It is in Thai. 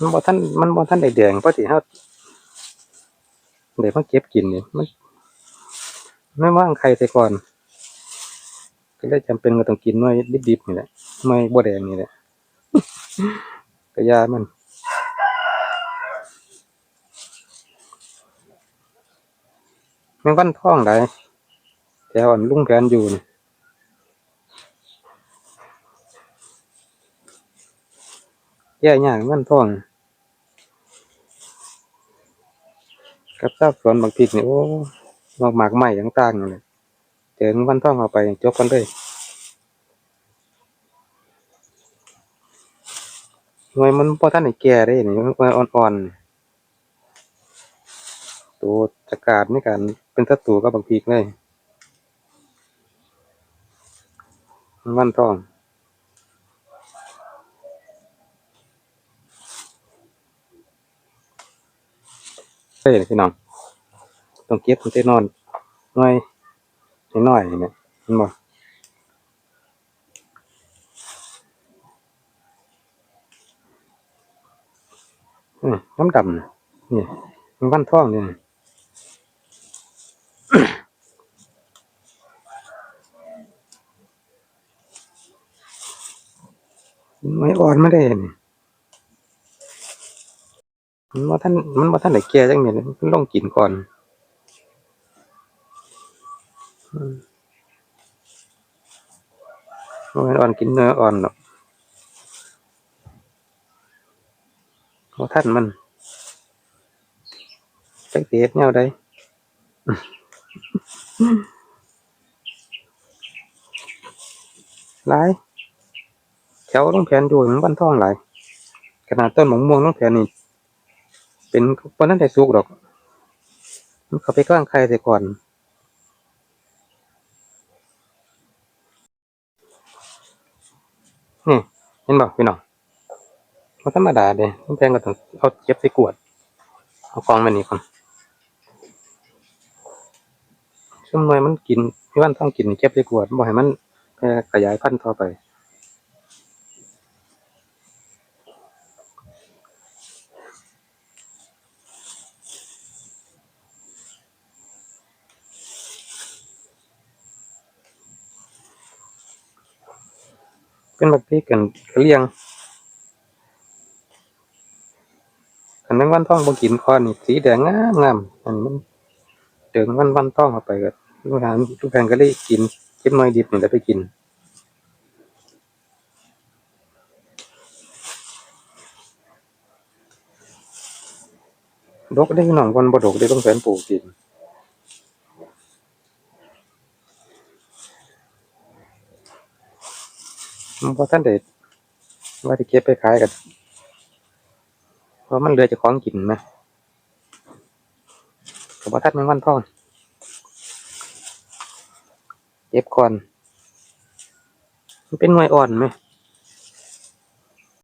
มันบ่ท่านมันบ่ท่านได้แดงเพราะที่เฮาเดี๋ยวมาเก็บกินนี่มันไม่ว่างใครแต่ก่อน ก็เลยจำเป็นก็ต้องกินน่วยดิบๆนี่แหละหน่บ่แดงนี่แหละก็ยามันแมงวันท่องได้แถวอันลุงแผนอยู่นี่แย่ยากมันท่อง กับทราสวนบางพริกนี่โอ้หมากหมากใหม่ต่างๆนี่เลยเจอแมงวันท่องเอาไปจบกันเลยหน่วยมันพอท่านไอ้แก่ได้นี่มันอ่อนๆ ตัวจักราดในการเป็นศัตรูกับบางพริกเลยมงวันท่อง เฮ้ยพี่น้องต้องเก็บมันจะนอนน่อยน้อยเนี่ยเห็นบ่น้ำดำนี่มันวันท่องนี่ไม่อ่อนไม่ได้นี่ มันว่าท่านมันว่าท่านไหนแก่จังเนี่ยมันลองกินก่อนอืมมันอ่อนกินเนื้ออ่อนหรอกว่าท่านมันจักเสียดแนวใดหลายแถวต้องแผนอยู่มันบ้านท่องหลายขนาดต้นหมะม่วงต้องแผนนี่ เป็นวันนั้นได้สุกดอก มันเขาไปกลางใครแต่ก่อนนี่เห็นบ่พี่น้องมันธรรมดาเด้ต้องแพงก็ต้องเอาเก็บใส่กวด เอากองมานี่ก่อนช่วงหน่วยมันกินพี่วันต้องกินเก็บใส่กวดบ่ให้มันขยายพันธุ์ต่อไป เป็นแบบพี่กันเลี้ยงอันนั้นวันทองบ่กินคอนี่สีแดงงามงามอันนี้มันเดินวันวันทองเข้าไปก็ลูกหานลูกแพงก็เลยกินเก็บหน่อยดิบนี่แล้วไปกินดกได้พี่น้องคนบ่ดกได้ต้องแฟนปลูกกิน มันพอท่านเด็ดว่าที่เก็บไปขายกันเพราะมันเรือจะคล้องกินนะแต่ว่าท่านไมงวันทอนเก็บก่อนมันเป็นหน่วยอ่อนไหม